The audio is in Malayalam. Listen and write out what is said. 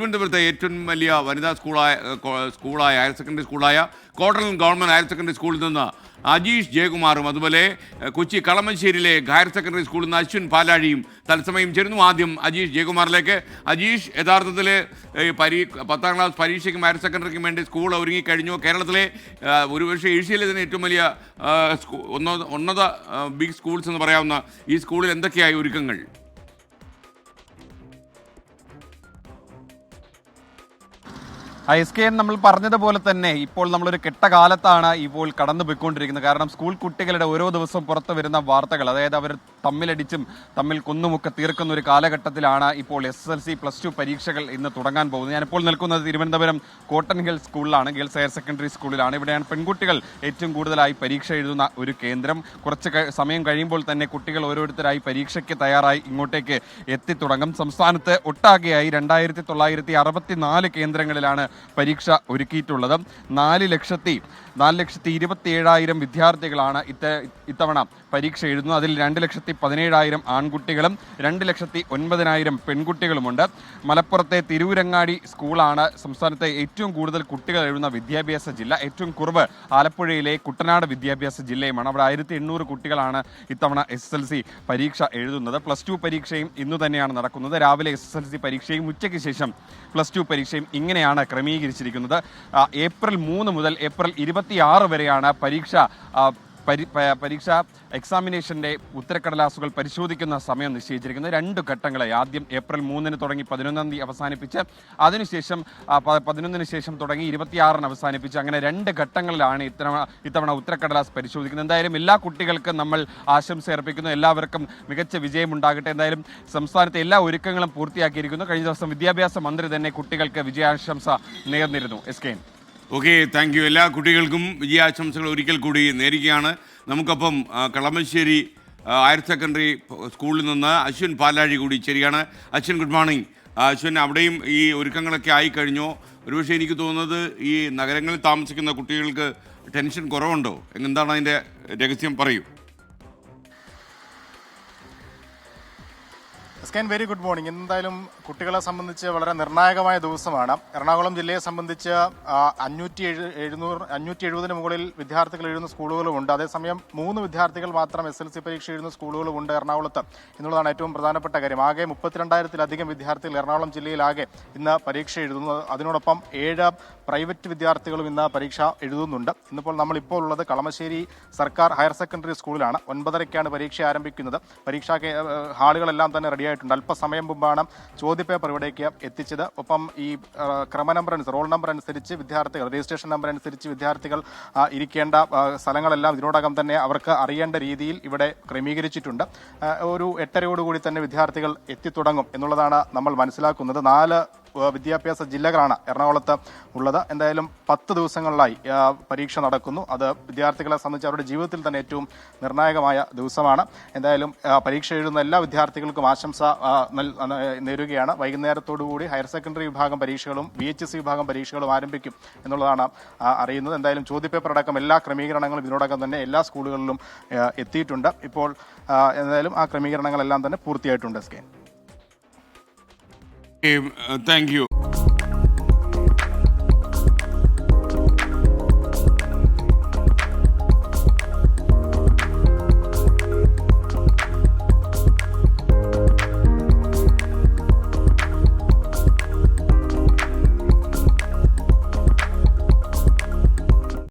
തിരുവനന്തപുരത്തെ ഏറ്റവും വലിയ വനിതാ സ്കൂളായ സ്കൂളായ ഹയർ സെക്കൻഡറി സ്കൂളായ കോട്ടൺ ഗവൺമെന്റ് ഹയർ സെക്കൻഡറി സ്കൂളിൽ നിന്ന് അജീഷ് ജയകുമാറും അതുപോലെ കൊച്ചി കളമശ്ശേരിയിലെ ഹയർ സെക്കൻഡറി സ്കൂളിൽ നിന്ന് അശ്വിൻ പാലാഴിയും തത്സമയം ചേരുന്നു. ആദ്യം അജീഷ് ജയകുമാറിലേക്ക്. അജീഷ് യഥാർത്ഥത്തിൽ പരീ പത്താം ക്ലാസ് പരീക്ഷയ്ക്കും ഹയർ സെക്കൻഡറിക്കും വേണ്ടി സ്കൂൾ ഒരുങ്ങിക്കഴിഞ്ഞു. കേരളത്തിലെ ഒരു ഒരുപക്ഷെ ഏഷ്യയിലെ തന്നെ ഏറ്റവും വലിയ ഉന്നത ബിഗ് സ്കൂൾസ് എന്ന് പറയാവുന്ന ഈ സ്കൂളിൽ എന്തൊക്കെയായി ഒരുക്കങ്ങൾ? എസ് കെ എൻ നമ്മൾ പറഞ്ഞതുപോലെ തന്നെ ഇപ്പോൾ നമ്മളൊരു കെട്ടകാലത്താണ് ഇപ്പോൾ കടന്നു പോയിക്കൊണ്ടിരിക്കുന്നത് കാരണം സ്കൂൾ കുട്ടികളുടെ ഓരോ ദിവസവും പുറത്തു വരുന്ന വാർത്തകൾ അതായത് അവർ തമ്മിലടിച്ചും തമ്മിൽ കൊന്നുമൊക്കെ തീർക്കുന്ന ഒരു കാലഘട്ടത്തിലാണ് ഇപ്പോൾ S L C plus two പരീക്ഷകൾ ഇന്ന് തുടങ്ങാൻ പോകുന്നത്. ഞാനിപ്പോൾ നിൽക്കുന്നത് തിരുവനന്തപുരം കോട്ടൺ ഹിൽ സ്കൂളിലാണ്. ഗേൾസ് ഹയർ സെക്കൻഡറി സ്കൂളിലാണ്. ഇവിടെയാണ് പെൺകുട്ടികൾ ഏറ്റവും കൂടുതലായി പരീക്ഷ എഴുതുന്ന ഒരു കേന്ദ്രം. കുറച്ച് സമയം കഴിയുമ്പോൾ തന്നെ കുട്ടികൾ ഓരോരുത്തരായി പരീക്ഷയ്ക്ക് തയ്യാറായി ഇങ്ങോട്ടേക്ക് എത്തിത്തുടങ്ങും. സംസ്ഥാനത്ത് ഒട്ടാകെയായി രണ്ടായിരത്തി തൊള്ളായിരത്തി കേന്ദ്രങ്ങളിലാണ് പരീക്ഷ ഒരുക്കിയിട്ടുള്ളത്. നാല് ലക്ഷത്തി നാല് ലക്ഷത്തി ഇരുപത്തി ഏഴായിരം വിദ്യാർത്ഥികളാണ് ഇത്ത ഇത്തവണ പരീക്ഷ എഴുതുന്നത്. അതിൽ രണ്ട് ലക്ഷത്തി പതിനേഴായിരം ആൺകുട്ടികളും രണ്ട് ലക്ഷത്തി ഒൻപതിനായിരം പെൺകുട്ടികളുമുണ്ട്. മലപ്പുറത്തെ തിരൂരങ്ങാടി സ്കൂളാണ് സംസ്ഥാനത്തെ ഏറ്റവും കൂടുതൽ കുട്ടികൾ എഴുതുന്ന വിദ്യാഭ്യാസ ജില്ല. ഏറ്റവും കുറവ് ആലപ്പുഴയിലെ കുട്ടനാട് വിദ്യാഭ്യാസ ജില്ലയുമാണ്. അവിടെ ആയിരത്തി എണ്ണൂറ് കുട്ടികളാണ് ഇത്തവണ എസ് എൽ സി പരീക്ഷ എഴുതുന്നത്. പ്ലസ് ടു പരീക്ഷയും ഇന്നു തന്നെയാണ് നടക്കുന്നത്. രാവിലെ എസ് എസ് എൽ സി പരീക്ഷയും ഉച്ചയ്ക്ക് ശേഷം പ്ലസ് ടു പരീക്ഷയും ഇങ്ങനെയാണ് ക്രമീകരിച്ചിരിക്കുന്നത്. ഏപ്രിൽ മൂന്ന് മുതൽ ഏപ്രിൽ ഇരുപത്തിയാറ് വരെയാണ് പരീക്ഷ പരി പരീക്ഷ എക്സാമിനേഷന്റെ ഉത്തരക്കടലാസുകൾ പരിശോധിക്കുന്ന സമയം നിശ്ചയിച്ചിരിക്കുന്നത്. രണ്ട് ഘട്ടങ്ങളായി ആദ്യം ഏപ്രിൽ മൂന്നിന് തുടങ്ങി പതിനൊന്നാം തീയതി അവസാനിപ്പിച്ച് അതിനുശേഷം പതിനൊന്നിന് ശേഷം തുടങ്ങി ഇരുപത്തിയാറിന് അവസാനിപ്പിച്ച് അങ്ങനെ രണ്ട് ഘട്ടങ്ങളിലാണ് ഇത്തവണ ഇത്തവണ ഉത്തരക്കടലാസ് പരിശോധിക്കുന്നത്. എന്തായാലും എല്ലാ കുട്ടികൾക്കും നമ്മൾ ആശംസ അർപ്പിക്കുന്നു. എല്ലാവർക്കും മികച്ച വിജയമുണ്ടാകട്ടെ. എന്തായാലും സംസ്ഥാനത്തെ എല്ലാ ഒരുക്കങ്ങളും പൂർത്തിയാക്കിയിരിക്കുന്നു. കഴിഞ്ഞ ദിവസം വിദ്യാഭ്യാസ മന്ത്രി തന്നെ കുട്ടികൾക്ക് വിജയാശംസ നേർന്നിരുന്നു. S K okay thank you എല്ലാ കുട്ടികൾക്കും വിജയാശംസകൾ ഒരിക്കൽ കൂടി നേരിടുകയാണ് നമുക്കപ്പം കളമശ്ശേരി ഹയർ സെക്കൻഡറി സ്കൂളിൽ നിന്ന് അശ്വിൻ പാലാഴി കൂടി ചേരുകയാണ്. അശ്വിൻ ഗുഡ് മോർണിംഗ് അശ്വിൻ അവിടെയും ഈ ഒരുക്കങ്ങളൊക്കെ ആയി കഴിഞ്ഞോ ഒരുപക്ഷെ എനിക്ക് തോന്നുന്നത് ഈ നഗരങ്ങളിൽ താമസിക്കുന്ന കുട്ടികൾക്ക് ടെൻഷൻ കുറവുണ്ടോ? എന്താണ് അതിന്റെ രഹസ്യം? പറയൂ. Scan very good morning. എന്തായാലും കുട്ടികളെ സംബന്ധിച്ച് വളരെ നിർണായകമായ ദിവസമാണ്. എറണാകുളം ജില്ലയെ സംബന്ധിച്ച് അഞ്ഞൂറ്റി എഴു എഴുന്നൂറ് അഞ്ഞൂറ്റി എഴുപതിന് മുകളിൽ വിദ്യാർത്ഥികൾ എഴുതുന്ന സ്കൂളുകളുമുണ്ട് അതേസമയം മൂന്ന് വിദ്യാർത്ഥികൾ മാത്രം എസ് എൽ സി പരീക്ഷ എഴുതുന്ന സ്കൂളുകളുമുണ്ട് എറണാകുളത്ത്. എന്നുള്ളതാണ് ഏറ്റവും പ്രധാനപ്പെട്ട കാര്യം. ആകെ മുപ്പത്തിരണ്ടായിരത്തിലധികം വിദ്യാർത്ഥികൾ എറണാകുളം ജില്ലയിലാകെ ഇന്ന് പരീക്ഷ എഴുതുന്നു അതിനോടൊപ്പം ഏഴ് പ്രൈവറ്റ് വിദ്യാർത്ഥികളും ഇന്ന് പരീക്ഷ എഴുതുന്നുണ്ട്. ഇന്നിപ്പോൾ നമ്മളിപ്പോൾ ഉള്ളത് കളമശ്ശേരി സർക്കാർ ഹയർ സെക്കൻഡറി സ്കൂളിലാണ്. ഒൻപതരയ്ക്കാണ് പരീക്ഷ ആരംഭിക്കുന്നത്. പരീക്ഷാ ഹാളുകളെല്ലാം തന്നെ റെഡിയായിട്ടുണ്ട് അല്പസമയം മുമ്പാണ് ചോദ്യപേപ്പർ ഇവിടേക്ക് എത്തിച്ചത്. ഒപ്പം ഈ ഏഹ്, ക്രമ നമ്പർ അനുസരിച്ച് റോൾ നമ്പർ അനുസരിച്ച് വിദ്യാർത്ഥികൾ രജിസ്ട്രേഷൻ നമ്പർ അനുസരിച്ച് വിദ്യാർത്ഥികൾ ഇരിക്കേണ്ട സ്ഥലങ്ങളെല്ലാം ഇതിനോടകം തന്നെ അവർക്ക് അറിയേണ്ട രീതിയിൽ ഇവിടെ ക്രമീകരിച്ചിട്ടുണ്ട്. ഒരു എട്ടരയോടുകൂടി തന്നെ വിദ്യാർത്ഥികൾ എത്തിത്തുടങ്ങും എന്നുള്ളതാണ് നമ്മൾ മനസ്സിലാക്കുന്നത്. നാല് വിദ്യാഭ്യാസ ജില്ലകളാണ് എറണാകുളത്ത് ഉള്ളത്. എന്തായാലും പത്ത് ദിവസങ്ങളിലായി പരീക്ഷ നടക്കുന്നു. അത് വിദ്യാർത്ഥികളെ സംബന്ധിച്ച് അവരുടെ ജീവിതത്തിൽ തന്നെ ഏറ്റവും നിർണായകമായ ദിവസമാണ്. എന്തായാലും പരീക്ഷ എഴുതുന്ന എല്ലാ വിദ്യാർത്ഥികൾക്കും ആശംസ നേരുകയാണ്. വൈകുന്നേരത്തോടുകൂടി ഹയർ സെക്കൻഡറി വിഭാഗം പരീക്ഷകളും ബി എച്ച് എസ് വിഭാഗം പരീക്ഷകളും ആരംഭിക്കും എന്നുള്ളതാണ് അറിയുന്നത്. എന്തായാലും ചോദ്യപേപ്പർ അടക്കം എല്ലാ ക്രമീകരണങ്ങളും ഇതിനോടകം തന്നെ എല്ലാ സ്കൂളുകളിലും എത്തിയിട്ടുണ്ട്. ഇപ്പോൾ എന്തായാലും ആ ക്രമീകരണങ്ങളെല്ലാം തന്നെ പൂർത്തിയായിട്ടുണ്ട് സ്കെയിൻ താങ്ക് യു